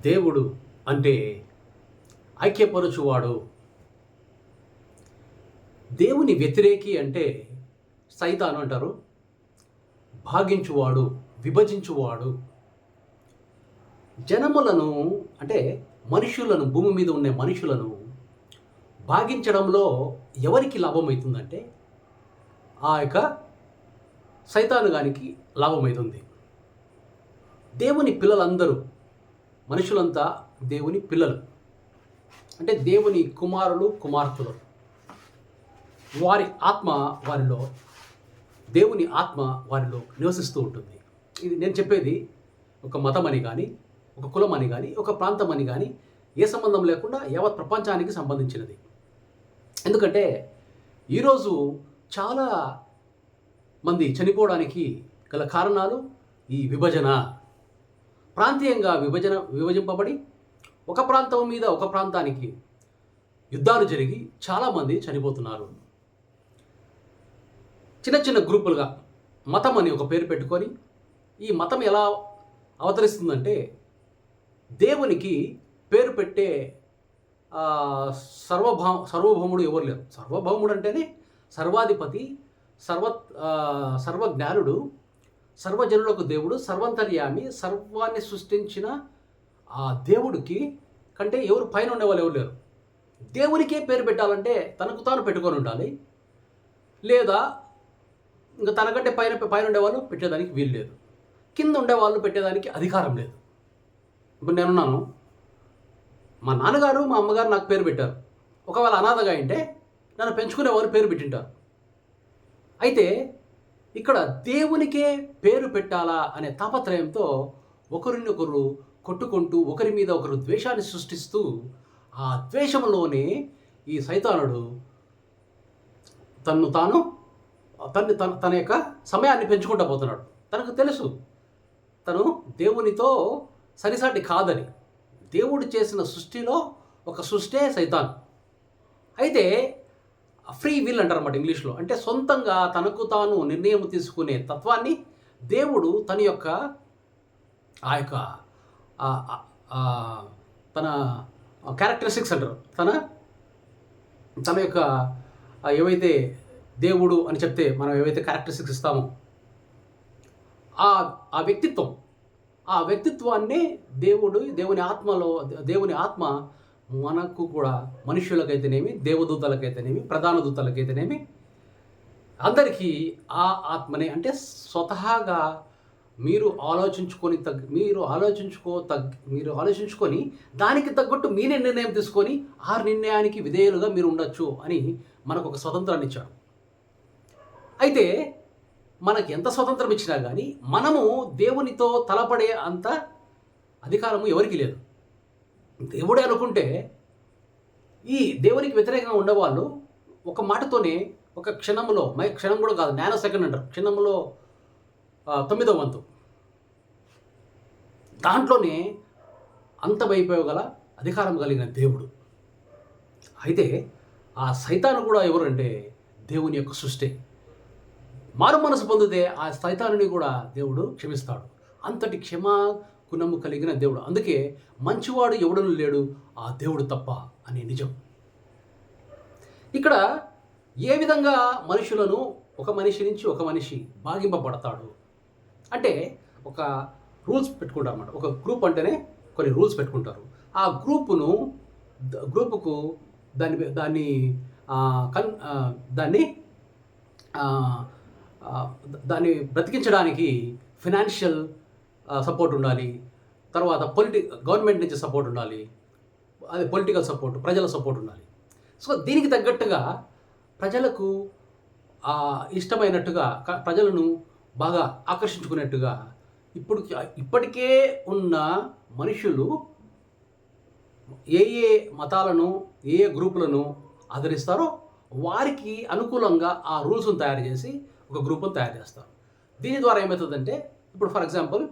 దేవుడు అంటే ఐక్యపరచువాడు. దేవుని వ్యతిరేకి అంటే సైతాను అంటారు. భాగించువాడు విభజించువాడు. జనములను అంటే మనుషులను భూమి మీద ఉండే మనుషులను భాగించడంలో ఎవరికి లాభమవుతుందంటే ఆ యొక్క సైతాను గానికి లాభమవుతుంది దేవుని పిల్లలందరూ మనుషులంతా దేవుని పిల్లలు. అంటే దేవుని కుమారులు కుమార్తెలు. వారి ఆత్మ వారిలో దేవుని ఆత్మ వారిలో నివసిస్తూ ఉంటుంది. ఇది నేను చెప్పేది ఒక మతం అని కానీ ఒక కులం అని కానీ ఒక ప్రాంతం అని కానీ ఏ సంబంధం లేకుండా యావత్ ప్రపంచానికి సంబంధించినది. ఎందుకంటే ఈరోజు చాలా మంది చనిపోవడానికి గల కారణాలు ఈ విభజన. ప్రాంతీయంగా విభజన విభజింపబడి ఒక ప్రాంతం మీద ఒక ప్రాంతానికి యుద్ధాలు జరిగి చాలామంది చనిపోతున్నారు. చిన్న చిన్న గ్రూపులుగా మతం అని ఒక పేరు పెట్టుకొని ఈ మతం ఎలా అవతరిస్తుందంటే దేవునికి పేరు పెట్టే ఆ, సర్వభౌ సర్వభౌముడు ఎవరు లేరు. సర్వభౌముడు అంటేనే సర్వాధిపతి సర్వ సర్వజ్ఞానుడు సర్వజనులకు దేవుడు సర్వంతర్యామి సర్వాన్ని సృష్టించిన ఆ దేవుడికి కంటే ఎవరు పైన ఉండేవాళ్ళు ఎవరు లేరు. దేవునికే పేరు పెట్టాలంటే తనకు తాను పెట్టుకొని ఉండాలి. లేదా ఇంకా తనకంటే పైన పైన ఉండేవాళ్ళు పెట్టేదానికి వీలు లేదు. కింద ఉండేవాళ్ళు పెట్టేదానికి అధికారం లేదు. ఇప్పుడు నేనున్నాను. మా నాన్నగారు మా అమ్మగారు నాకు పేరు పెట్టారు. ఒకవేళ అనాథగా అంటే నన్ను పెంచుకునేవారు పేరు పెట్టింటారు. అయితే ఇక్కడ దేవునికే పేరు పెట్టాలా అనే తాపత్రయంతో ఒకరినొకరు కొట్టుకుంటూ ఒకరి మీద ఒకరు ద్వేషాన్ని సృష్టిస్తూ ఆ ద్వేషంలోనే ఈ సైతానుడు తన్ను తాను తన్ని తన తన యొక్క సమయాన్ని పెంచుకుంటూ పోతున్నాడు. తనకు తెలుసు తను దేవునితో సరిసాటి కాదని. దేవుడు చేసిన సృష్టిలో ఒక సృష్టే సైతాన్. అయితే ఫ్రీ విల్ అంటారు అన్నమాట ఇంగ్లీష్లో. అంటే సొంతంగా తనకు తాను నిర్ణయం తీసుకునే తత్వాన్ని దేవుడు తన యొక్క ఆ యొక్క తన క్యారెక్టరిస్టిక్స్ అంటారు. తన తన యొక్క ఏవైతే దేవుడు అని చెప్తే మనం ఏవైతే క్యారెక్టరిస్టిక్స్ ఇస్తామో ఆ ఆ వ్యక్తిత్వం ఆ వ్యక్తిత్వాన్నే దేవుడు దేవుని ఆత్మలో దేవుని ఆత్మ మనకు కూడా మనుషులకైతేనేమి దేవదూతలకైతేనేమి ప్రధాన దూతలకైతేనేమి అందరికీ ఆ ఆత్మనే అంటే స్వతహాగా మీరు ఆలోచించుకొని తగ్గ మీరు ఆలోచించుకో తగ్గ మీరు ఆలోచించుకొని దానికి తగ్గట్టు మీరే నిర్ణయం తీసుకొని ఆ నిర్ణయానికి విధేయులుగా మీరు ఉండొచ్చు అని మనకు ఒక స్వతంత్రాన్ని ఇచ్చాడు. అయితే మనకి ఎంత స్వతంత్రం ఇచ్చినా కానీ మనము దేవునితో తలపడే అంత అధికారము ఎవరికి లేదు. దేవుడే అనుకుంటే ఈ దేవునికి వ్యతిరేకంగా ఉండేవాళ్ళు ఒక మాటతోనే ఒక క్షణంలో మై క్షణం కూడా కాదు నానో సెకండ్ అంటారు క్షణంలో తొమ్మిదో వంతు. దాంట్లోనే అంతమైపోగల అధికారం కలిగిన దేవుడు. అయితే ఆ సైతాను కూడా ఎవరంటే దేవుని యొక్క సృష్టి. మారు మనసు పొందితే ఆ సైతానుని కూడా దేవుడు క్షమిస్తాడు. అంతటి క్షమా గుణము కలిగిన దేవుడు. అందుకే మంచివాడు ఎవడను లేడు ఆ దేవుడు తప్ప అనే నిజం. ఇక్కడ ఏ విధంగా మనుషులను ఒక మనిషి నుంచి ఒక మనిషి భాగింపబడతాడు? అంటే ఒక రూల్స్ పెట్టుకుంటారు అన్నమాట. ఒక గ్రూప్ అంటేనే కొన్ని రూల్స్ పెట్టుకుంటారు. ఆ గ్రూపును గ్రూపుకు దాన్ని దాన్ని కన్ దాన్ని దాన్ని బ్రతికించడానికి ఫినాన్షియల్ సపోర్ట్ ఉండాలి. తర్వాత పొలిటి గవర్నమెంట్ నుంచి సపోర్ట్ ఉండాలి. అదే పొలిటికల్ సపోర్ట్ ప్రజల సపోర్ట్ ఉండాలి. సో దీనికి తగ్గట్టుగా ప్రజలకు ఇష్టమైనట్టుగా ప్రజలను బాగా ఆకర్షించుకునేట్టుగా ఇప్పుడు ఇప్పటికే ఉన్న మనుషులు ఏ ఏ మతాలను ఏ ఏ గ్రూపులను ఆదరిస్తారో వారికి అనుకూలంగా ఆ రూల్స్ను తయారు చేసి ఒక గ్రూప్ను తయారు చేస్తారు. దీని ద్వారా ఏమవుతుందంటే ఇప్పుడు ఫర్ ఎగ్జాంపుల్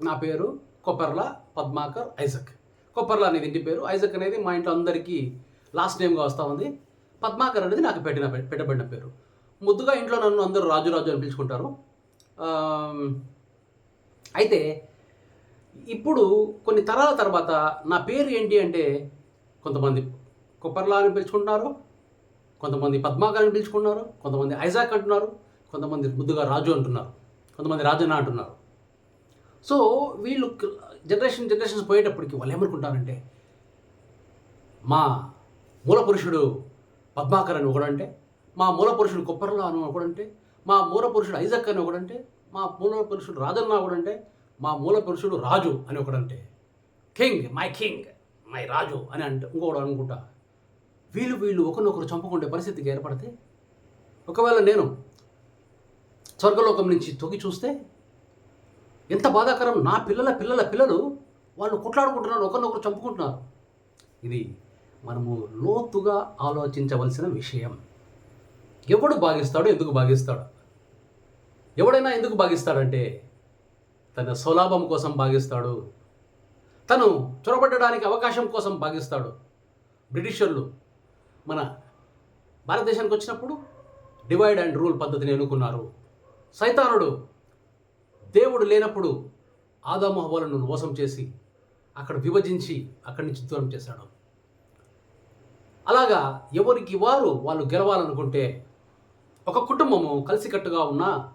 నా పేరు కొప్పర్ల పద్మాకర్ ఐజక్. కొప్పర్ల అనేది ఇంటి పేరు. ఐజక్ అనేది మా ఇంట్లో అందరికీ లాస్ట్ నేమ్గా వస్తూ ఉంది. పద్మాకర్ అనేది నాకు పెట్టిన పెట్టబడిన పేరు. ముద్దుగా ఇంట్లో నన్ను అందరూ రాజు రాజు అని పిలుచుకుంటారు. అయితే ఇప్పుడు కొన్ని తరాల తర్వాత నా పేరు ఏంటి అంటే కొంతమంది కుప్పర్లా అని పిలుచుకుంటున్నారు కొంతమంది పద్మాకర్ అని పిలుచుకున్నారు కొంతమంది ఐజాక్ అంటున్నారు కొంతమంది ముద్దుగా రాజు అంటున్నారు కొంతమంది రాజన్న అంటున్నారు. సో వీళ్ళు జనరేషన్ జనరేషన్స్ పోయేటప్పటికి వాళ్ళు ఏమనుకుంటారంటే మా మూల పురుషుడు పద్మాకర్ అని ఒకడంటే మా మూల పురుషుడు కొప్పర్లా అని ఒకడంటే మా మూల పురుషుడు ఐజక్ అని ఒకడంటే మా మూల పురుషుడు రాజన్న ఒకడంటే మా మూల పురుషుడు రాజు అని ఒకడంటే కింగ్ మై కింగ్ మై రాజు అని అంటే ఇంకోడు అనుకుంటా. వీళ్ళు వీళ్ళు ఒకరినొకరు చంపుకుంటే పరిస్థితికి ఏర్పడితే ఒకవేళ నేను స్వర్గలోకం నుంచి తొగి చూస్తే ఎంత బాధాకరం. నా పిల్లల పిల్లల పిల్లలు వాళ్ళు కొట్లాడుకుంటున్నారు ఒకరినొకరు చంపుకుంటున్నారు. ఇది మనము లోతుగా ఆలోచించవలసిన విషయం. ఎవడు భాగిస్తాడు ఎందుకు భాగిస్తాడు ఎవడైనా ఎందుకు భాగిస్తాడంటే తన స్వలాభం కోసం భాగిస్తాడు తను చొరబడడానికి అవకాశం కోసం భాగిస్తాడు బ్రిటిషర్లు మన భారతదేశానికి వచ్చినప్పుడు డివైడ్ అండ్ రూల్ పద్ధతిని ఎన్నుకున్నారు. సైతానుడు దేవుడు లేనప్పుడు ఆదామహవాలను హవ్వలను మోసం చేసి అక్కడ విభజించి అక్కడి నుంచి దూరం చేశాడు. అలాగా ఎవరికి వారు వాళ్ళు గెలవాలనుకుంటే ఒక కుటుంబము కలిసికట్టుగా ఉన్నా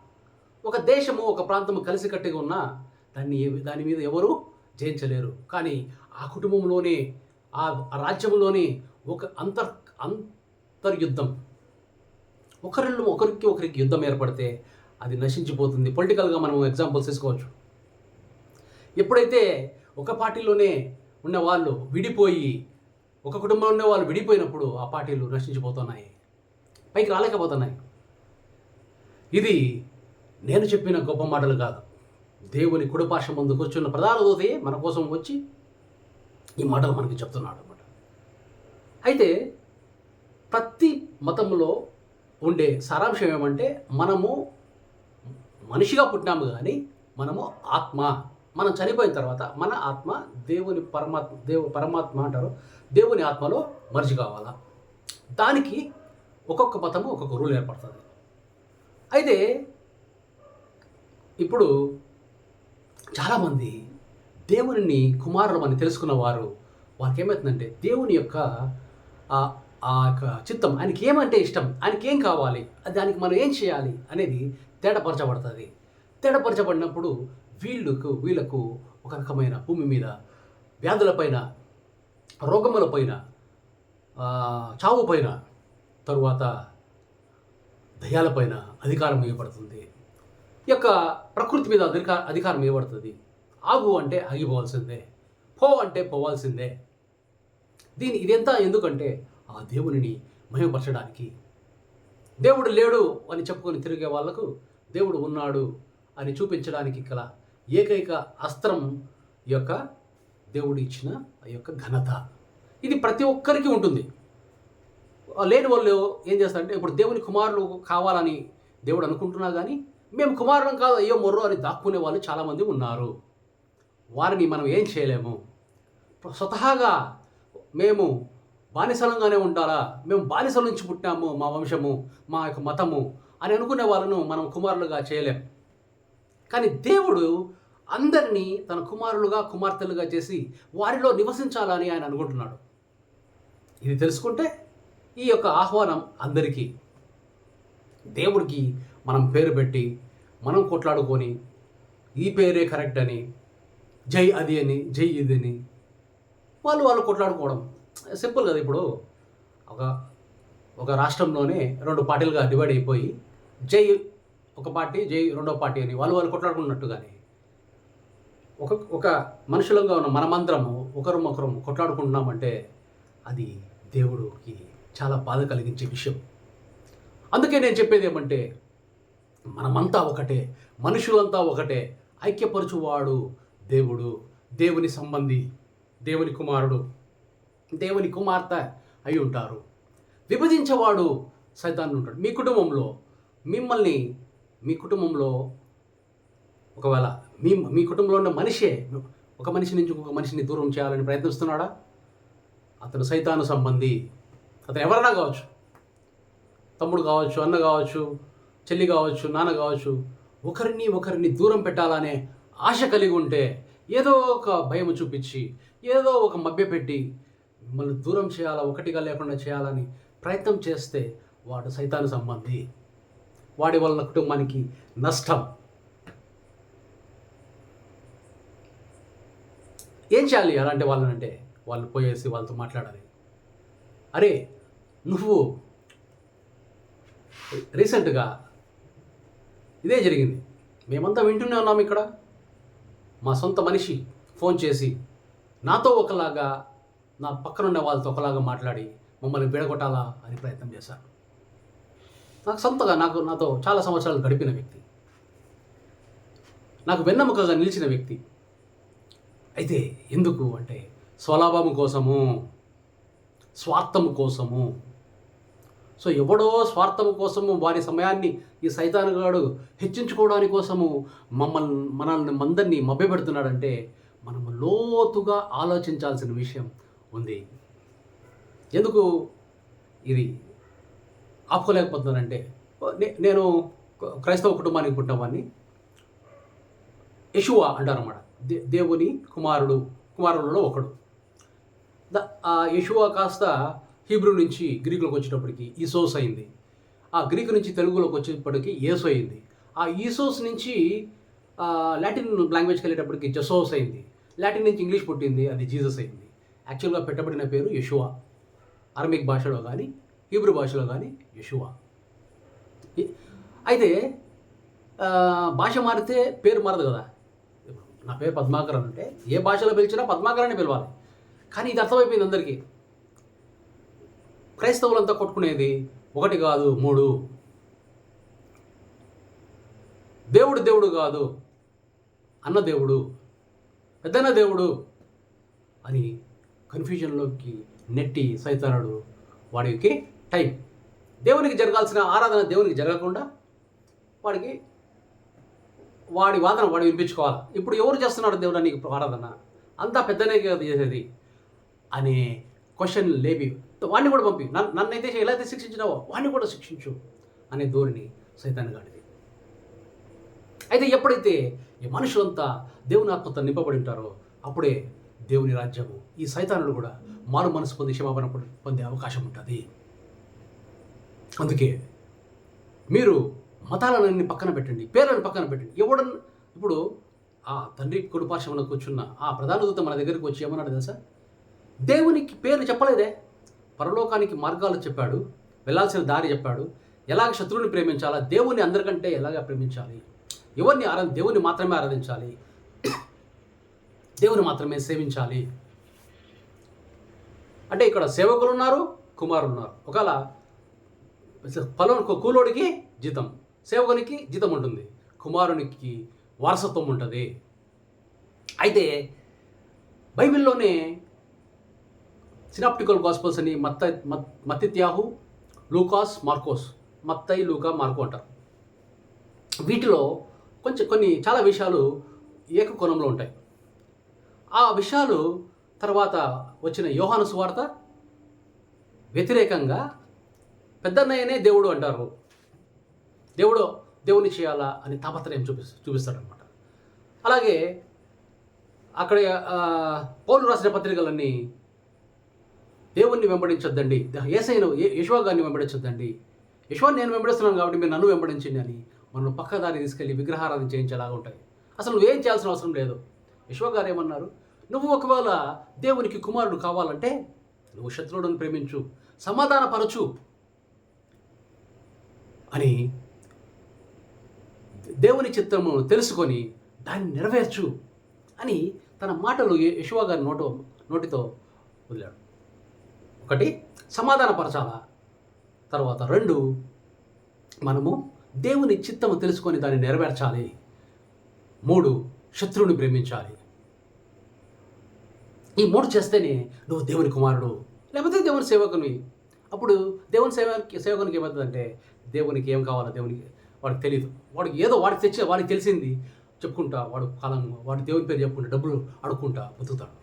ఒక దేశము ఒక ప్రాంతము కలిసికట్టుగా ఉన్నా దాన్ని ఏ- దాని మీద ఎవరు జయించలేరు. కానీ ఆ కుటుంబంలోనే ఆ ఆ రాజ్యంలోనే ఒక అంతర్ అంతర్యుద్ధం. ఒకరిలో ఒకరికి ఒకరికి యుద్ధం ఏర్పడితే అది నశించిపోతుంది. పొలిటికల్గా మనం ఎగ్జాంపుల్స్ తీసుకోవచ్చు. ఎప్పుడైతే ఒక పార్టీలోనే ఉన్న వాళ్ళు విడిపోయి ఒక కుటుంబంలో ఉండే వాళ్ళు విడిపోయినప్పుడు ఆ పార్టీలు నశించిపోతున్నాయి. పైకి రాలేకపోతున్నాయి. ఇది నేను చెప్పిన గొప్ప మాటలు కాదు. దేవుని కుడిపాష ముందు కూర్చున్న ప్రధాన దోతే మన కోసం వచ్చి ఈ మాటలు మనకి చెప్తున్నాడు అనమాట అయితే ప్రతి మతంలో ఉండే సారాంశం ఏమంటే మనము మనిషిగా పుట్టినాము కానీ మనము ఆత్మ. మనం చనిపోయిన తర్వాత మన ఆత్మ దేవుని పరమాత్మ దేవు పరమాత్మ అంటారు. దేవుని ఆత్మలో మర్జి కావాలా? దానికి ఒక్కొక్క మతము ఒక్కొక్క రూల్ ఏర్పడుతుంది. అయితే ఇప్పుడు చాలామంది దేవుని కుమారులు అని తెలుసుకున్న వారు వారికి ఏమవుతుందంటే దేవుని యొక్క ఆ- యొక్క చిత్తం ఆయనకి ఏమంటే ఇష్టం? ఆయనకి ఏం కావాలి? దానికి మనం ఏం చేయాలి? అనేది తేడపరచబడుతుంది. తేడపరచబడినప్పుడు వీళ్ళకు వీళ్ళకు ఒక రకమైన భూమి మీద వ్యాధులపైన రోగములపైన చావుపైన పైన తరువాత దయాలపైన అధికారం ఇవ్వబడుతుంది. ఈ యొక్క ప్రకృతి మీద అధికార అధికారం ఇవ్వబడుతుంది. ఆగు అంటే ఆగిపోవాల్సిందే. పో అంటే పోవాల్సిందే. దీని ఇదంతా? ఎందుకంటే ఆ దేవునిని మహిమపరచడానికి. దేవుడు లేడు అని చెప్పుకొని తిరిగే వాళ్ళకు దేవుడు ఉన్నాడు అని చూపించడానికి గల ఏకైక అస్త్రం ఈ యొక్క దేవుడు ఇచ్చిన ఆ యొక్క ఘనత. ఇది ప్రతి ఒక్కరికి ఉంటుంది. లేని వాళ్ళు ఏం చేస్తారంటే ఇప్పుడు దేవుని కుమారులు కావాలని దేవుడు అనుకుంటున్నా కానీ మేము కుమారులం కాదు అయ్యో మొర్రో అని దాక్కునే వాళ్ళు చాలామంది ఉన్నారు. వారిని మనం ఏం చేయలేము? స్వతహాగా మేము బానిసలంగానే ఉండాలా? మేము బానిసల నుంచి పుట్టాము మా వంశము మా యొక్క మతము అని అనుకునే వాళ్ళను మనం కుమారులుగా చేయలేం. కానీ దేవుడు అందరినీ తన కుమారులుగా కుమార్తెలుగా చేసి వారిలో నివసించాలని ఆయన అనుకుంటున్నాడు. ఇది తెలుసుకుంటే ఈ యొక్క ఆహ్వానం అందరికీ. దేవుడికి మనం పేరు పెట్టి మనం కొట్లాడుకొని ఈ పేరే కరెక్ట్ అని జై అది అని జై ఇది అని వాళ్ళు వాళ్ళు కొట్లాడుకోవడం. సింపుల్ కదా ఇప్పుడు. ఒక ఒక రాష్ట్రంలోనే రెండు పార్టీలుగా డివైడ్ అయిపోయి జై ఒక పార్టీ జై రెండో పార్టీ అని వాళ్ళు వాళ్ళు కొట్లాడుకున్నట్టుగానే. ఒక ఒక మనుషులంగా ఉన్న మనమందరము ఒకరు ఒకరు కొట్లాడుకుంటున్నామంటే అది దేవుడికి చాలా బాధ కలిగించే విషయం. అందుకే నేను చెప్పేది ఏమంటే మనమంతా ఒకటే మనుషులంతా ఒకటే ఐక్యపరచువాడు దేవుడు దేవుని సంబంధి దేవుని కుమారుడు దేవుని కుమార్తె అయి ఉంటారు. విభజించేవాడు సైతాన్ని ఉంటాడు మీ కుటుంబంలో మిమ్మల్ని మీ కుటుంబంలో ఒకవేళ మీ మీ కుటుంబంలో ఉన్న మనిషే ఒక మనిషి నుంచి ఒక మనిషిని దూరం చేయాలని ప్రయత్నిస్తున్నాడా? అతను సైతాను సంబంధి. అతను ఎవరైనా కావచ్చు. తమ్ముడు కావచ్చు అన్న కావచ్చు చెల్లి కావచ్చు నాన్న కావచ్చు ఒకరిని ఒకరిని దూరం పెట్టాలనే ఆశ కలిగి ఉంటే ఏదో ఒక భయం చూపించి ఏదో ఒక మభ్యపెట్టి మిమ్మల్ని దూరం చేయాలా ఒకటిగా లేకుండా చేయాలని ప్రయత్నం చేస్తే వాడు సైతాను సంబంధి. వాడి వలన కుటుంబానికి నష్టం. ఏం చేయాలి అలాంటి వాళ్ళనంటే? వాళ్ళు పోయేసి వాళ్ళతో మాట్లాడాలి. అరే నువ్వు రీసెంట్గా ఇదే జరిగింది. మేమంతా వింటూనే ఉన్నాం ఇక్కడ. మా సొంత మనిషి ఫోన్ చేసి నాతో ఒకలాగా నా పక్కన ఉన్న వాళ్ళతో ఒకలాగా మాట్లాడి మమ్మల్ని విడగొట్టాలా అని ప్రయత్నం చేశారు. నాకు సొంతగా నాకు నాతో చాలా సంవత్సరాలు గడిపిన వ్యక్తి. నాకు వెన్నెముకగా నిలిచిన వ్యక్తి. అయితే ఎందుకు అంటే స్వలాభం కోసము స్వార్థం కోసము. సో ఎవడో స్వార్థం కోసము వారి సమయాన్ని ఈ సైతానుగాడు హెచ్చించుకోవడానికి కోసము మమ్మల్ని మనల్ని మందరిని మభ్యపెడుతున్నాడంటే మనము లోతుగా ఆలోచించాల్సిన విషయం ఉంది. ఎందుకు? ఇది ఆపుకోలేకపోతున్నానంటే నే- నేను క్రైస్తవ కుటుంబానికి పుట్టినవాడిని. యశువా అంటారన్నమాట. దే దేవుని కుమారుడు కుమారులలో ఒకడు. ద ఆ కాస్త హీబ్రూ నుంచి గ్రీకులోకి వచ్చేటప్పటికి ఈసోస్ అయింది. ఆ గ్రీకు నుంచి తెలుగులోకి వచ్చేటప్పటికి ఏసో అయింది. ఆ ఈసోస్ నుంచి లాటిన్ లాంగ్వేజ్కి వెళ్ళేటప్పటికి జసోస్ అయింది. లాటిన్ నుంచి ఇంగ్లీష్ పుట్టింది అది జీసస్ అయింది. యాక్చువల్గా పెట్టబడిన పేరు యశువా అరమిక్ భాషలో కానీ హీబ్రూ భాషలో కానీ యశువ అయితే భాష మారితే పేరు మారదు కదా. నా పేరు పద్మాకర్ అంటే ఏ భాషలో పిలిచినా పద్మాకరాన్ని పిలవాలి. కానీ ఇది అర్థమైపోయింది అందరికీ. క్రైస్తవులంతా కొట్టుకునేది ఒకటి కాదు మూడు. దేవుడు దేవుడు కాదు అన్న దేవుడు పెద్దన్న దేవుడు అని కన్ఫ్యూజన్లోకి నెట్టి సైతానుడు వాడికి టైం. దేవునికి జరగాల్సిన ఆరాధన దేవునికి జరగకుండా వాడికి వాడి వాదన వాడు వినిపించుకోవాలి? ఇప్పుడు ఎవరు చేస్తున్నాడు దేవుడు నీకు ఆరాధన? అంతా పెద్దనే కదా చేసేది. అనే క్వశ్చన్ లేపి వాడిని కూడా పంపి. నన్ను నన్నైతే ఎలా అయితే శిక్షించినావో వాడిని కూడా శిక్షించు అనే ధోరణి సైతాన్ గాడిది. అయితే ఎప్పుడైతే ఈ మనుషులంతా దేవుని ఆత్మతో నింపబడి ఉంటారో అప్పుడే దేవుని రాజ్యము ఈ సైతానుడు కూడా మారు మనసు పొంది క్షమాపణ పొందే అవకాశం ఉంటుంది. అందుకే మీరు మతాలన్నీ పక్కన పెట్టండి పేర్లను పక్కన పెట్టండి. ఎవడన్ ఇప్పుడు ఆ తండ్రి కుడిపార్శ్వంలో కూర్చున్న ఆ ప్రధాన దూత మన దగ్గరికి వచ్చి ఏమన్నాడు తెలుసా? దేవునికి పేరు చెప్పలేదే. పరలోకానికి మార్గాలు చెప్పాడు వెళ్ళాల్సిన దారి చెప్పాడు. ఎలాగ శత్రువుని ప్రేమించాలా? దేవుని అందరికంటే ఎలాగ ప్రేమించాలి? ఎవరిని ఆరా దేవుని మాత్రమే ఆరాధించాలి? దేవుని మాత్రమే సేవించాలి? అంటే ఇక్కడ సేవకులు ఉన్నారు కుమారులు ఉన్నారు. ఒకవేళ పొలం కూలోడికి జీతం సేవకునికి జీతం ఉంటుంది కుమారునికి వారసత్వం ఉంటుంది. అయితే బైబిల్లోనే సినాప్టికల్ గాస్పల్స్ అని మత్త మత్తిత్యాహు లూకాస్ మార్కోస్ మత్తయి లూకా మార్కో అంటారు. వీటిలో కొంచెం కొన్ని చాలా విషయాలు ఏకకోణంలో ఉంటాయి. ఆ విషయాలు తర్వాత వచ్చిన యోహాను సువార్త వ్యతిరేకంగా పెద్దన్నయ్యనే దేవుడు అంటారు. దేవుడు దేవుని చేయాలా అని తాపత్రయం చూపి చూపిస్తాడనమాట అలాగే అక్కడ పౌరులు పౌలు రాసిన పత్రికలన్నీ దేవుణ్ణి వెంబడించొద్దండి. ఏసైను యశ్వా గారిని వెంబడించొద్దండి. యశ్వా నేను వెంబడిస్తున్నాను కాబట్టి మీరు నన్ను వెంబడించండి అని మనం పక్కదారి తీసుకెళ్ళి విగ్రహారాధన చేయించేలాగా ఉంటాయి. అసలు నువ్వేం చేయాల్సిన అవసరం లేదు. యశ్వా గారు ఏమన్నారు? నువ్వు ఒకవేళ దేవునికి కుమారుడు కావాలంటే నువ్వు శత్రువులను ప్రేమించు సమాధానపరచు. అని దేవుని చిత్తము తెలుసుకొని దాన్ని నెరవేర్చు అని తన మాటలు యశువా గారి నోటు నోటితో వదిలాడు. ఒకటి సమాధానపరచాలా. తర్వాత రెండు మనము దేవుని చిత్తము తెలుసుకొని దాన్ని నెరవేర్చాలి. మూడు శత్రువుని ప్రేమించాలి. ఈ మూడు చేస్తేనే నువ్వు దేవుని కుమారుడు. లేకపోతే దేవుని సేవకుని. అప్పుడు దేవుని సేవ సేవకునికి ఏమవుతుందంటే దేవునికి ఏం కావాలో దేవునికి వాడికి తెలియదు వాడికి ఏదో వాడికి తెచ్చే వాడికి తెలిసింది చెప్పుకుంటా వాడు కాలం వాడు దేవుని పేరు చెప్పుకుంటా డబ్బులు అడుక్కుంటా బతుకుతాడు.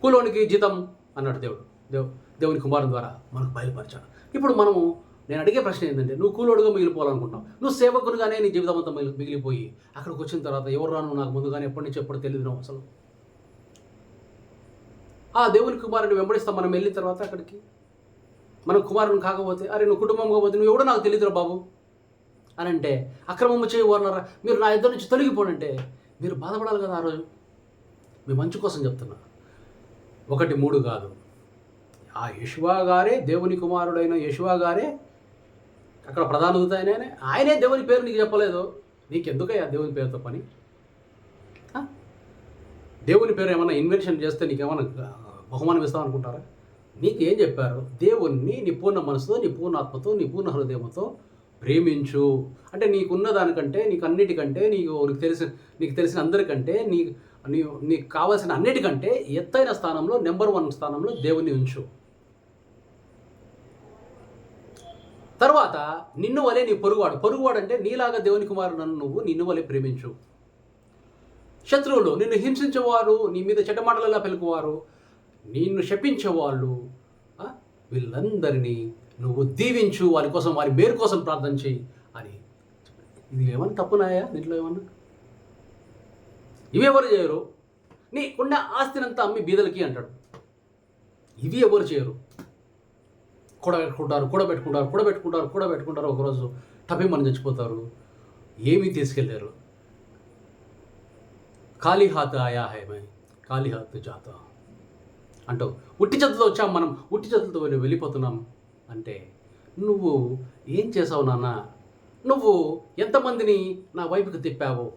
కూలోనికి జీతం అన్నాడు దేవుడు. దేవు దేవుని కుమారుని ద్వారా మనకు బయలుపరిచాడు. ఇప్పుడు మనము నేను అడిగే ప్రశ్న ఏంటంటే నువ్వు కూలోడుగా మిగిలిపోవాలనుకుంటున్నావు. నువ్వు సేవకునిగానే నీ జీవితం అంతా మిగిలి మిగిలిపోయి అక్కడికి వచ్చిన తర్వాత ఎవరు రాను నాకు ముందుగానే ఎప్పటి నుంచి ఎప్పుడు తెలియదు నువ్వు అసలు. ఆ దేవుని కుమారుని వెంబడిస్తాం మనం వెళ్ళిన తర్వాత అక్కడికి? మనం కుమారుని కాకపోతే అరే నువ్వు కుటుంబం కాకపోతే నువ్వు ఎవడో నాకు తెలియదురా బాబు. అని అంటే అక్రమము చేయవాలన్నారా మీరు నా ఇద్దరు నుంచి తొలగిపోనంటే మీరు బాధపడాలి కదా ఆ రోజు? మీ మంచి కోసం చెప్తున్నా. ఒకటి మూడు కాదు. ఆ యశువా గారే దేవుని కుమారుడైన యశువా గారే అక్కడ ప్రధాన దూత ఆయననే. ఆయనే దేవుని పేరు నీకు చెప్పలేదు. నీకెందుకయ్యా దేవుని పేరుతో పని? దేవుని పేరు ఏమైనా ఇన్వెన్షన్ చేస్తే నీకేమైనా బహుమానం ఇస్తామనుకుంటారా నీకు ఏం చెప్పారు? దేవుణ్ణి నీ పూర్ణ మనసుతో నీ పూర్ణ ఆత్మతో నీ పూర్ణ హృదయంతో ప్రేమించు. అంటే నీకున్న దానికంటే నీకు అన్నిటికంటే నీకు నీకు తెలిసిన నీకు తెలిసిన అందరికంటే నీ నీ నీకు కావాల్సిన అన్నిటికంటే ఎత్తైన స్థానంలో నెంబర్ వన్ స్థానంలో దేవుని ఉంచు. తర్వాత నిన్ను వలే నీ పొరుగువాడు. పొరుగువాడు అంటే నీలాగా దేవుని కుమారుడు నన్ను నువ్వు నిన్ను వలె ప్రేమించు. శత్రువులు నిన్ను హింసించేవారు నీ మీద చెడ్డ మాటలలా పెలుకువారు. నిన్ను శపించేవాళ్ళు వాళ్ళు వీళ్ళందరినీ నువ్వు దీవించు వారి కోసం వారి మేరు కోసం ప్రార్థన చేయి అని ఇది ఏమన్నా తప్పునాయా దీంట్లో ఏమన్నా? ఇవి ఎవరు చేయరు? నీకున్న ఆస్తినంతా అమ్మి బీదలకి అంటాడు. ఇవి ఎవరు చేయరు? కూడబెట్టుకుంటారు కూడబెట్టుకుంటారు కూడబెట్టుకుంటారు కూడబెట్టుకుంటారు ఒకరోజు మనం చచ్చిపోతారు ఏమీ తీసుకెళ్ళారు ఖాళీ హాత్ ఆయా హై మై ఖాళీ హాత్ జాతా. అంటావు ఉట్టి చేతులతో వచ్చాం మనం ఉట్టి చేతులతో వెళ్ళి- వెళ్ళిపోతున్నాం అంటే నువ్వు ఏం చేసావు నాన్న? నువ్వు ఎంతమందిని నా వైపుకి తిప్పావు?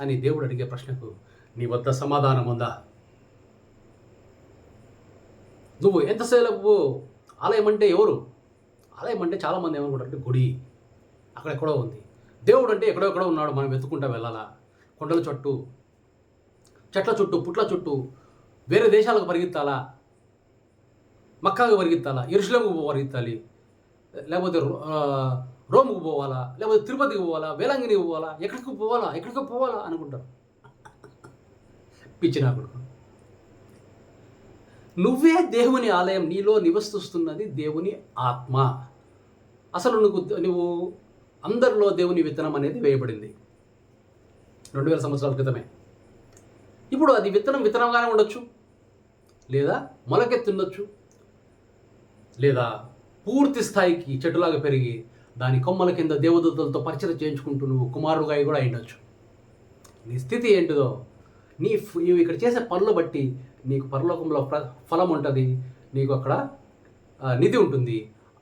అని దేవుడు అడిగే ప్రశ్నకు నీ వద్ద సమాధానం ఉందా? నువ్వు ఎంతసేపు ఆలయం అంటే ఎవరు? ఆలయం అంటే చాలామంది ఏమనుకుంటారంటే గుడి. అక్కడెక్కడో ఉంది. దేవుడు అంటే ఎక్కడో ఎక్కడో ఉన్నాడు. మనం వెతుక్కుంటా వెళ్ళాలా? కొండల చుట్టూ చెట్ల చుట్టూ పుట్ల చుట్టూ వేరే దేశాలకు పరిగెత్తాలా? మక్కాకు పరిగెత్తాలా? ఇరుషులంకు పరిగెత్తాలి? లేకపోతే రో- రోముకు పోవాలా? లేకపోతే తిరుపతికి పోవాలా? వేలంగినికి పోవాలా? ఎక్కడికి పోవాలా? ఎక్కడికి పోవాలా అనుకుంటారు. పిచ్చి కొడుకు. నువ్వే దేవుని ఆలయం నీలో నివసిస్తున్నది దేవుని ఆత్మ. అసలు నువ్వు నువ్వు అందరిలో దేవుని విత్తనం అనేది వేయబడింది. రెండు వేల సంవత్సరాల క్రితమే. ఇప్పుడు అది విత్తనం విత్తనంగానే ఉండొచ్చు. లేదా మొలకెత్తుండొచ్చు లేదా పూర్తి స్థాయికి చెట్టులాగా పెరిగి దాని కొమ్మల కింద దేవదూతలతో పరిచయం చేయించుకుంటూ నువ్వు కుమారుడుగా కూడా అయిండొచ్చు. నీ స్థితి ఏంటిదో నీ నువ్వు నీవు ఇక్కడ చేసే పనులు బట్టి నీకు పరలోకంలో ప్ర ఫలం ఉంటుంది నీకు అక్కడ నిధి ఉంటుంది.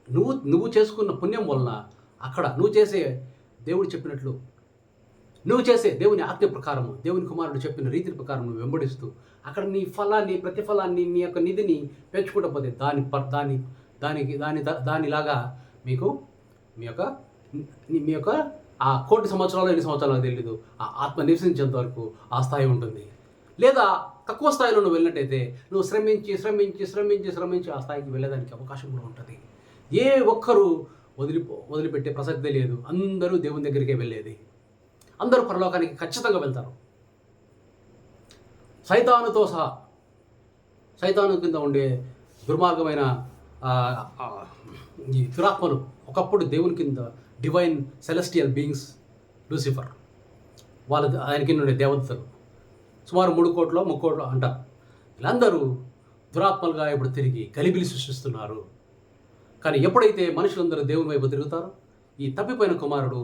నువ్వు నువ్వు చేసుకున్న పుణ్యం వలన అక్కడ నువ్వు చేసే దేవుడు చెప్పినట్లు నువ్వు చేసే దేవుని ఆజ్ఞ ప్రకారము దేవుని కుమారుడు చెప్పిన రీతి ప్రకారం నువ్వు వెంబడిస్తూ అక్కడ నీ ఫలాన్ని ప్రతిఫలాన్ని నీ యొక్క నిధిని పెంచుకుంటూ పోతే దాని ప- దాని దానికి దాని దా- దానిలాగా మీకు మీ యొక్క మీ యొక్క ఆ కోటి సంవత్సరాలు ఎన్ని సంవత్సరాలు తెలియదు ఆ ఆత్మ నివసించేంత వరకు ఆ స్థాయి ఉంటుంది. లేదా తక్కువ స్థాయిలో నువ్వు వెళ్ళినట్టయితే నువ్వు శ్రమించి శ్రమించి శ్రమించి శ్రమించి ఆ స్థాయికి వెళ్ళడానికి అవకాశం కూడా ఉంటుంది. ఏ ఒక్కరూ వదిలిపో వదిలిపెట్టే ప్రసక్తే లేదు. అందరూ దేవుని దగ్గరికే వెళ్ళేది. అందరూ పరలోకానికి ఖచ్చితంగా వెళ్తారు. సైతానుతో సహా సైతాను కింద ఉండే దుర్మార్గమైన ఈ దురాత్మలు ఒకప్పుడు దేవుని కింద డివైన్ సెలెస్టియల్ బీయింగ్స్ లూసిఫర్ వాళ్ళ ఆయన కింద ఉండే దేవతలు సుమారు మూడు కోట్లు ముక్కు కోట్లు అంటారు. వీళ్ళందరూ దురాత్మలుగా ఇప్పుడు తిరిగి గలిబిలి సృష్టిస్తున్నారు. కానీ ఎప్పుడైతే మనుషులందరూ దేవుని వైపు తిరుగుతారో ఈ తప్పిపోయిన కుమారుడు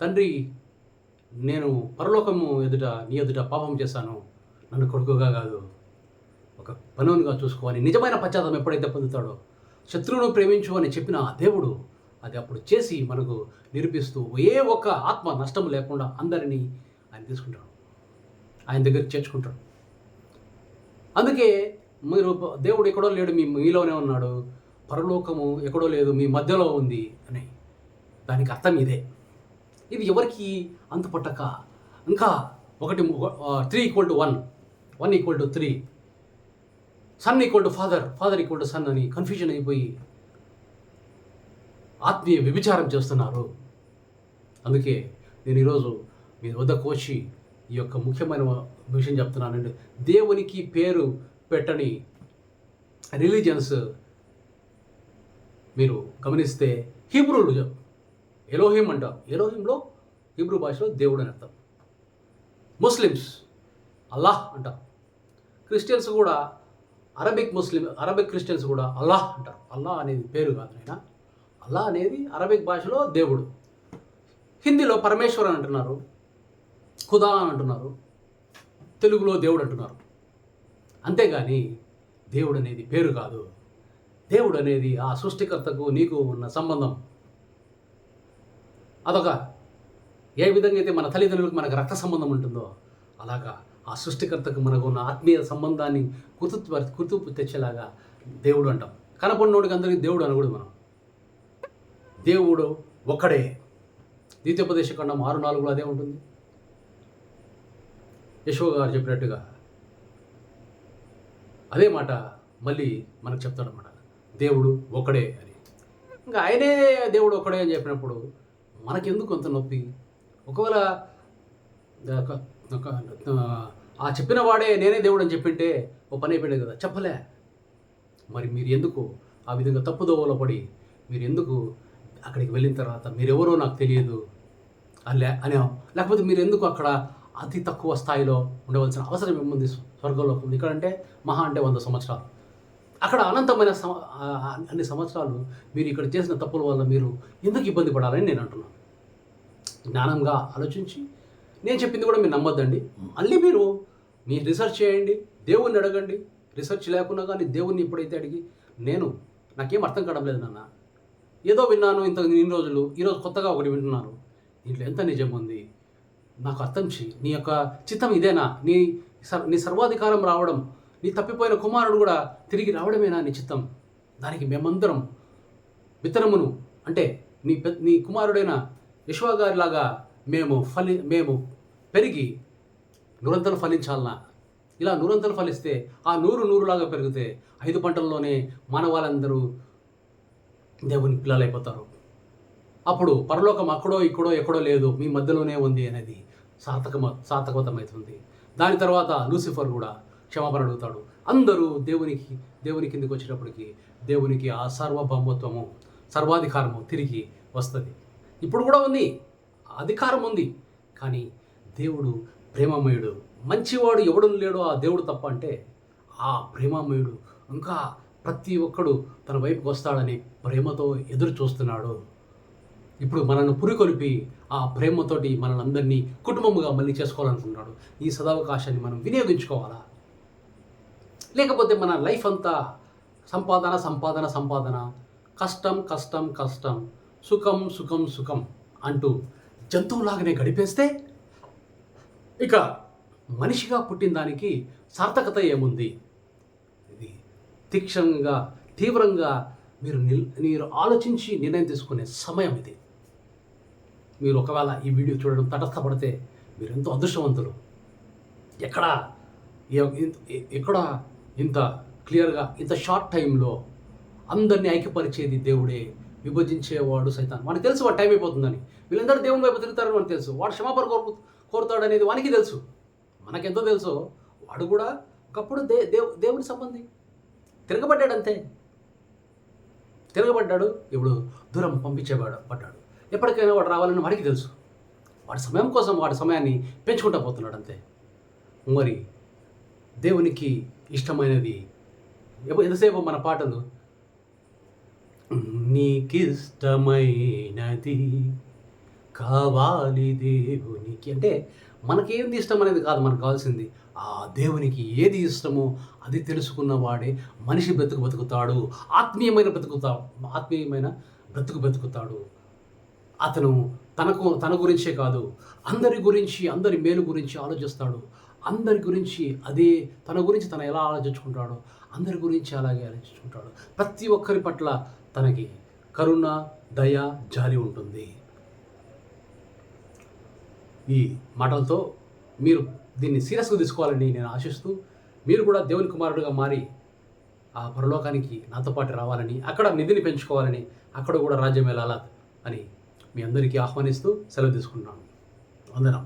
తండ్రి నేను పరలోకము ఎదుట నీ ఎదుట పాపం చేశాను. నన్ను కొడుకుగా కాదు. ఒక పనునిగా చూసుకోవాలి నిజమైన పశ్చాత్తాపం ఎప్పుడైతే పొందుతాడో శత్రువును ప్రేమించు అని చెప్పిన ఆ దేవుడు అది అప్పుడు చేసి మనకు నిరూపిస్తూ ఏ ఒక్క ఆత్మ నష్టం లేకుండా అందరినీ ఆయన తీసుకుంటాడు. ఆయన దగ్గరికి చేర్చుకుంటాడు. అందుకే మీరు దేవుడు ఎక్కడో లేడు మీ మీలోనే ఉన్నాడు పరలోకము ఎక్కడో లేదు మీ మధ్యలో ఉంది అని. దానికి అర్థం ఇదే. ఇది ఎవరికి అంతుపట్టక. ఇంకా ఒకటి three equal to one one equal to three son equal to father father equal to son అని కన్ఫ్యూజన్ అయిపోయి ఆత్మీయ వ్యభిచారం చేస్తున్నారు. అందుకే నేను ఈరోజు మీ వద్దకు వచ్చి ఈ యొక్క ముఖ్యమైన విషయం చెప్తున్నానండి దేవునికి పేరు పెట్టని రిలీజియన్స్ మీరు గమనిస్తే హీబ్రూలు ఎలోహిం అంటాం ఎలోహింలో హీబ్రూ భాషలో దేవుడు అని అర్థం. ముస్లిమ్స్ అల్లాహ్ అంటారు. క్రిస్టియన్స్ కూడా అరబిక్ ముస్లిం అరబిక్ క్రిస్టియన్స్ కూడా అల్లాహ్ అంటారు. అల్లాహ్ అనేది పేరు కాదు ఆయన అల్లాహ్ అనేది అరబిక్ భాషలో దేవుడు. హిందీలో పరమేశ్వర్ అని అంటున్నారు. ఖుదా అని అంటున్నారు. తెలుగులో దేవుడు అంటున్నారు. అంతేగాని దేవుడు అనేది పేరు కాదు. దేవుడు అనేది ఆ సృష్టికర్తకు నీకు ఉన్న సంబంధం. అదొక ఏ విధంగా అయితే మన తల్లిదండ్రులకు మనకు రక్త సంబంధం ఉంటుందో అలాగా ఆ సృష్టికర్తకు మనకు ఉన్న ఆత్మీయ సంబంధాన్ని గుర్తు గుర్తింపు తెచ్చేలాగా దేవుడు అంటాం. కనపడినోడికి అందరికీ దేవుడు అనకూడదు మనం. దేవుడు ఒక్కడే. ద్వితీయోపదేశ ఖండం ఆరు నాలుగులో అదే ఉంటుంది. యశో గారు చెప్పినట్టుగా అదే మాట మళ్ళీ మనకు చెప్తాడనమాట దేవుడు ఒకడే అని. ఇంకా ఆయనే దేవుడు ఒకడే అని చెప్పినప్పుడు మనకెందుకు అంత నొప్పి? ఒకవేళ ఒక- ఒక- ఆ చెప్పిన వాడే నేనే దేవుడు అని చెప్పింటే ఓ పని అయిపోయింది కదా చెప్పలే. మరి మీరు ఎందుకు ఆ విధంగా తప్పుదోవలో పడి మీరు ఎందుకు అక్కడికి వెళ్ళిన తర్వాత మీరెవరో నాకు తెలియదు అలే అని లేకపోతే మీరు ఎందుకు అక్కడ అతి తక్కువ స్థాయిలో ఉండవలసిన అవసరం ఏముంది స్వర్గంలో ఉంది? ఇక్కడంటే మహా అంటే వంద సంవత్సరాలు. అక్కడ అనంతమైన సమ అన్ని సంవత్సరాలు మీరు ఇక్కడ చేసిన తప్పుల వల్ల మీరు ఎందుకు ఇబ్బంది పడాలని నేను అంటున్నాను. జ్ఞానంగా ఆలోచించి నేను చెప్పింది కూడా మీరు నమ్మొద్దండి. మళ్ళీ మీరు మీ రీసెర్చ్ చేయండి దేవుణ్ణి అడగండి రీసెర్చ్ లేకున్నా కానీ దేవుణ్ణి ఎప్పుడైతే అడిగి నేను నాకేం అర్థం కావడం లేదు నాన్న. ఏదో విన్నాను ఇంత ఇన్ని రోజులు ఈరోజు కొత్తగా ఒకటి వింటున్నాను. దీంట్లో ఎంత నిజం ఉంది? నాకు అర్థం చెయ్యి. నీ యొక్క చిత్తం ఇదేనా? నీ సర్ నీ సర్వాధికారం రావడం నీ తప్పిపోయిన కుమారుడు కూడా తిరిగి రావడమేనా నీ చిత్తం? దానికి మేమందరం విత్తనమును అంటే నీ పె నీ కుమారుడైన యశ్వా గారిలాగా మేము ఫలి మేము పెరిగి నురంతలు ఫలించాలనా ఇలా నూరంతలు ఫలిస్తే ఆ నూరు నూరులాగా పెరిగితే ఐదు పంటల్లోనే మానవాళ్ళందరూ దేవుని పిల్లలైపోతారు. అప్పుడు పరలోకం అక్కడో ఇక్కడో ఎక్కడో లేదు మీ మధ్యలోనే ఉంది అనేది సార్థకమ సార్థకవతమవుతుంది దాని తర్వాత లూసిఫర్ కూడా క్షమాపణ అడుగుతాడు. అందరూ దేవునికి దేవుని కిందకి వచ్చినప్పటికీ దేవునికి ఆ సార్వభౌమత్వము సర్వాధికారము తిరిగి వస్తుంది. ఇప్పుడు కూడా ఉంది అధికారం ఉంది కానీ దేవుడు ప్రేమమయుడు. మంచివాడు ఎవడు లేడో ఆ దేవుడు తప్ప అంటే ఆ ప్రేమమయుడు. ఇంకా ప్రతి ఒక్కడు తన వైపుకి వస్తాడని ప్రేమతో ఎదురు చూస్తున్నాడు. ఇప్పుడు మనల్ని పురికొలిపి ఆ ప్రేమతోటి మనలందరినీ కుటుంబముగా మళ్ళీ చేసుకోవాలనుకుంటున్నాడు. ఈ సదవకాశాన్ని మనం వినియోగించుకోవాలా? లేకపోతే మన లైఫ్ అంతా సంపాదన సంపాదన సంపాదన కష్టం కష్టం కష్టం సుఖం సుఖం సుఖం అంటూ జంతువులాగానే గడిపేస్తే ఇక మనిషిగా పుట్టిన దానికి సార్థకత ఏముంది? ఇది తీక్షణంగా తీవ్రంగా మీరు నిల్ మీరు ఆలోచించి నిర్ణయం తీసుకునే సమయం ఇది. మీరు ఒకవేళ ఈ వీడియో చూడడం తటస్థపడితే మీరు ఎంతో అదృష్టవంతులు. ఎక్కడ ఇంత- ఎక్కడ ఇంత క్లియర్గా ఇంత షార్ట్ టైంలో అందరినీ ఐక్యపరిచేది దేవుడే విభజించేవాడు సైతాన్. మనకు తెలుసు వాడు టైం అయిపోతుందని. వీళ్ళందరూ దేవుని వైపు తిరుగుతారని మనకు తెలుసు. వాడు క్షమాపణ కోరు కోరుతాడు అనేది వానికి తెలుసు. మనకెంతో తెలుసో? వాడు కూడా ఒకప్పుడు దే దేవు దేవుని సంబంధి. తిరగబడ్డాడు అంతే తిరగబడ్డాడు. ఇప్పుడు దూరం పంపించేవాడు పడ్డాడు. ఎప్పటికైనా వాడు రావాలని వాడికి తెలుసు. వాడి సమయం కోసం వాడి సమయాన్ని పెంచుకుంటూ పోతున్నాడు అంతే మరి దేవునికి ఇష్టమైనది ఎంతసేపు మన పాటలు? నీకిష్టమైనది కావాలి దేవునికి. అంటే మనకేంది ఇష్టం అనేది కాదు మనకు కావాల్సింది. ఆ దేవునికి ఏది ఇష్టమో అది తెలుసుకున్న వాడే మనిషి బ్రతుకు బతుకుతాడు. ఆత్మీయమైన బ్రతుకుతా ఆత్మీయమైన బ్రతుకు బ్రతుకుతాడు అతను తనకు తన గురించే కాదు అందరి గురించి అందరి మేలు గురించి ఆలోచిస్తాడు. అందరి గురించి అదే తన గురించి తను ఎలా ఆలోచించుకుంటాడో అందరి గురించి అలాగే ఆలోచించుకుంటాడు. ప్రతి ఒక్కరి పట్ల తనకి కరుణ దయ జాలి ఉంటుంది. ఈ మాటలతో మీరు దీన్ని సీరియస్గా తీసుకోవాలని నేను ఆశిస్తూ మీరు కూడా దేవుని కుమారుడుగా మారి ఆ పరలోకానికి నాతో పాటు రావాలని అక్కడ నిధిని పెంచుకోవాలని అక్కడ కూడా రాజ్యం వెళ్ళాలా అని మీ అందరికీ ఆహ్వానిస్తూ సెలవు తీసుకుంటున్నాను. వందనం.